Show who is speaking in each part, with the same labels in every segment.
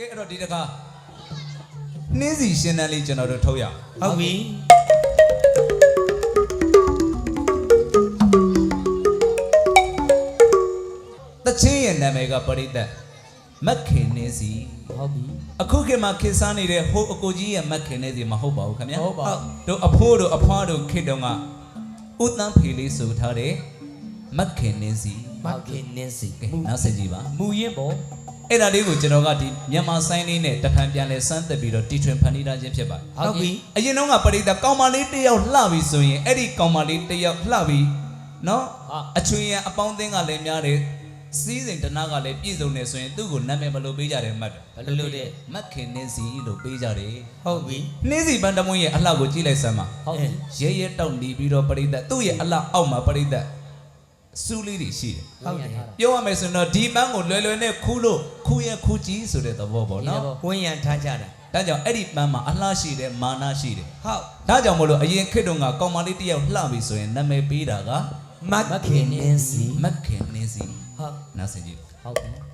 Speaker 1: ကဲအဲ့တော့ဒီတကားနှင်းစီရှင်းတန်းလေးကျွန်တော်တို့ထုတ်ရအောင်
Speaker 2: ဟုတ်ပြီ
Speaker 1: တချင်းရဲ့နာမည်ကပရိသတ်မက်ခင်နှင်းစီ
Speaker 2: ဟုတ်ပြီ
Speaker 1: အခုခေတ်မှာခေတ်စားနေတဲ့ဟိုအကိုကြီးရဲ့မက်ခင်နှင်းစီမဟုတ်ပါဘူးခင်ဗျာ
Speaker 2: ဟုတ်ပါဘူး
Speaker 1: တို့အဖိုးတို့အဖွားတို့ခေတ်တုန်းကဥတန်းဖေလေးဆိုထားတဲ့မက်ခင်နှင်းစီ
Speaker 2: မခင်နင်းစီ
Speaker 1: ကဲနောက်ဆက်ကြည့်ပါ
Speaker 2: မူရင်ပေါ့
Speaker 1: အဲ့ဒါလေးကိုကျွန်တော်ကဒီမြန်မာဆိုင်လေးနဲ့တဖန်ပြန်လဲစမ်းသက်ပြီးတော့တီထွင်ဖန်တီးထားခြင်းဖြစ်ပါတယ်
Speaker 2: ဟုတ်ပြီ
Speaker 1: အရင်တော့ကပရိသတ်ကောင်မလေးတစ်ယောက်လှပြီဆိုရင်အဲ့ဒီကောင်မလေးတစ်ယောက်လှပြီနော်
Speaker 2: ဟာ
Speaker 1: အချွေရန်အပေါင်းအသင်းကလည်းများတယ်စီးစိမ်တနာကလည်းပြည့်စုံနေဆိုရင်သူ့ကိုနာမည်ဘယ်လိုပေးကြတယ်မှတ်တယ်
Speaker 2: ဘယ်လိုလုပ်တဲ့
Speaker 1: မက်ခင်နေစီလို့ပေးကြတယ်
Speaker 2: ဟုတ်ပြီ
Speaker 1: နှင်းစီပန်းတမွန်းရဲ့အလှကိုကြည့်လိုက်စမ်းပါ
Speaker 2: ဟုတ်ပြီ
Speaker 1: ရဲရဲတောက်နေပြီးတော့ပရိသတ်သူ့ရဲ့အလှအောက်မှာပရိသတ် စူးလေးတွေရှိတယ်
Speaker 2: ဟုတ်တယ်
Speaker 1: ပြောရမယ်ဆိုရင်တော့ဒီပန်းကိုလွယ်လွယ်နဲ့ခူးလို့ခူးရဲ့ခူးကြီးဆိုတဲ့သဘောပေါ့
Speaker 2: ဒီ
Speaker 1: နော်
Speaker 2: တော့ဝင်းရံထားကြတာ
Speaker 1: ဒါကြောင့်အဲ့ဒီပန်းမှာအလှရှိတယ်မာနရှိတယ်
Speaker 2: ဟုတ်
Speaker 1: ဒါကြောင့်မလို့အရင်ခေတ်တုန်းကကောင်မလေးတစ်ယောက်လှပြီဆိုရင်နာမည်ပေးတာက
Speaker 2: မခင်နင်းစီ
Speaker 1: မက်ခင်နေစီ
Speaker 2: ဟုတ်
Speaker 1: နောက်ဆင်ကြည့်
Speaker 2: ဟုတ်ပြီ
Speaker 1: ချ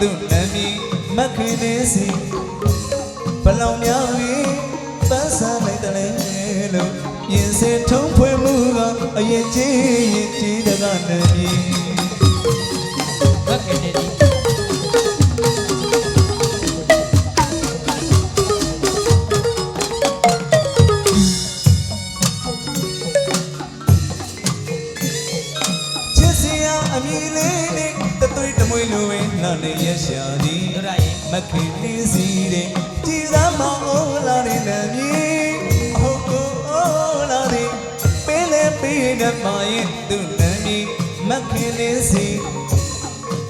Speaker 1: သူ့နမီမက်ခင်နေစီဘလောင်များပြီးပန်းစားလိုက်တယ်လေလို့ရင်စင်ထုံးဖွယ်မှုကအရင်ကြီးရင်ကြီးတကနမီ
Speaker 2: မခင်နင်းစီ
Speaker 1: ချစ်စရာအမီလေးနဲ့တသွေးတမွေးလိုပဲ နာနေရရှာသည်
Speaker 2: တို့ရရင်
Speaker 1: မခင်လေးစီတဲ့ကြည်သာမောင်အိုးလာတဲ့နမည်ဟုတ်ကိုအိုးလာတဲ့ပင်းလေပေးတဲ့မရင်သူ့နမည်မခင်လေးစီ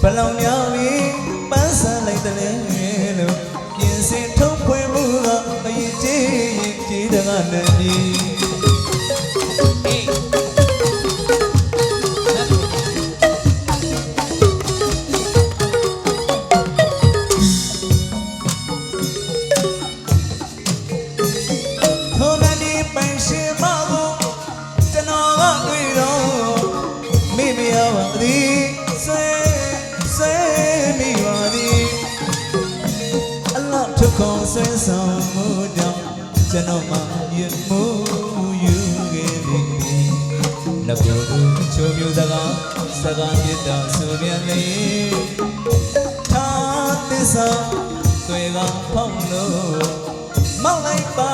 Speaker 1: ဘလောင်များပြီးပန်းဆန်းလိုက်တယ်လေလို့ပြင်စင်ထုံးဖွယ်မှုကအရင်ကြီးရင်ကြီးတကနမည် ကျွန်တော်မှယမှုယူခဲ့ပြီနဘုချိုမျိုးစကားစကားပြတ်တာဆိုပြန်လေသာသစ္စာသွေကဖောင်းလို့မောက်လိုက်ပါ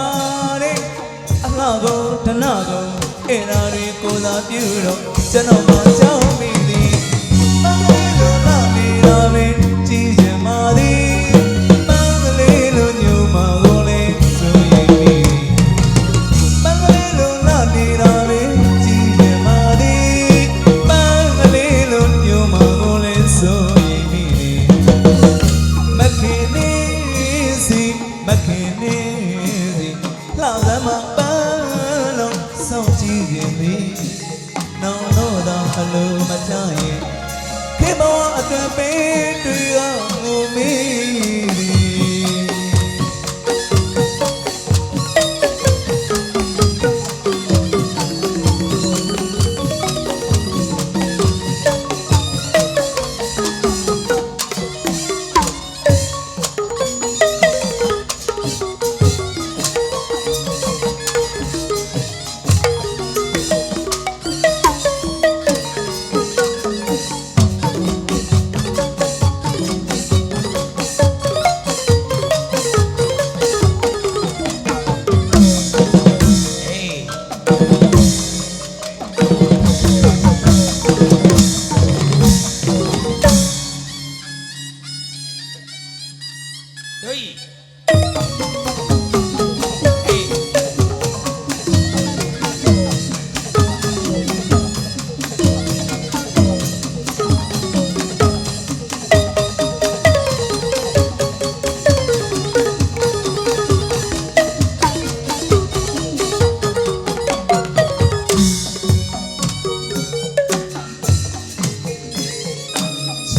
Speaker 1: တဲ့အလှကိုတနကိုအဲ့ဓာတွေကိုသာပြုတော့ကျွန်တော် ချရင်ခေဘဝအတွက်ပေးတွေ့ရငုံမီဒီ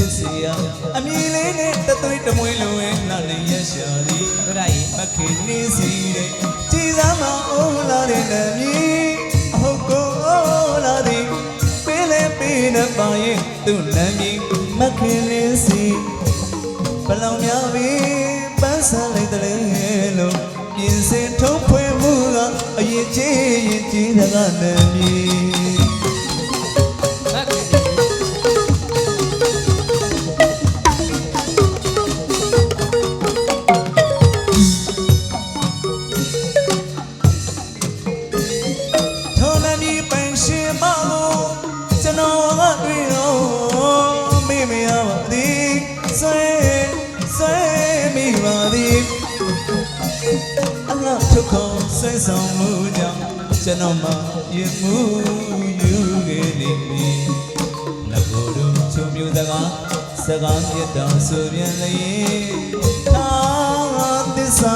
Speaker 1: စစ်စရာအမီလေးနဲ့တသွေးတမွေးလုံးဝဲနှလည်းရရှာသည်ဒရယမခင်နေစီတဲ့ကြည်စားမအိုးလာတဲ့နမီအဟုတ်ကိုလာသည်ပေးလဲပေးနဲ့ပါရင်သူ့နမီမခင်နေစီဘလောင်များပြီပန်းစားလိုက်တယ်လို့ပြင်စင်ထုံးဖွင့်မှုကအရင်ကြီးရင်ကြီးတဲ့ကနမီ ဆွဲဆွဲမိပါသည်အလားထုတ်ခေါ်ဆွဲဆောင်မှုကြောင့်ကျွန်တော်မှရင်မှုယူခဲ့နေပြီငါကိုယ်တို့ချုံမျိုးစကားစကားမြတ်တော်ဆိုပြန်လေသာသစ္စာ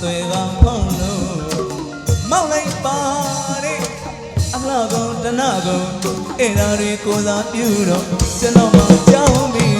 Speaker 1: တွေကောင်ဖုံးလို့မောက်လိုက်ပါတဲ့အလှကုန်တနကုန်အဲ့ဒါတွေကိုယ်သာပြုတော့ကျွန်တော်မှကြောင်းမိပြီ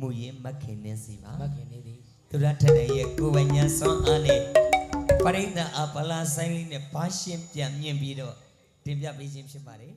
Speaker 2: မူရင်မခင်နေစီပါ
Speaker 3: မခင်နေသည်
Speaker 2: သူရထက်တဲ့ရဲ့ကိုယ်ပိုင်ညာဆွမ်းအားနဲ့ပရိသတ်အပလာဆိုင်လေးနဲ့ဘာရှင်းပြန်မြင်ပြီးတော့တင်ပြပေးခြင်းဖြစ်ပါတယ်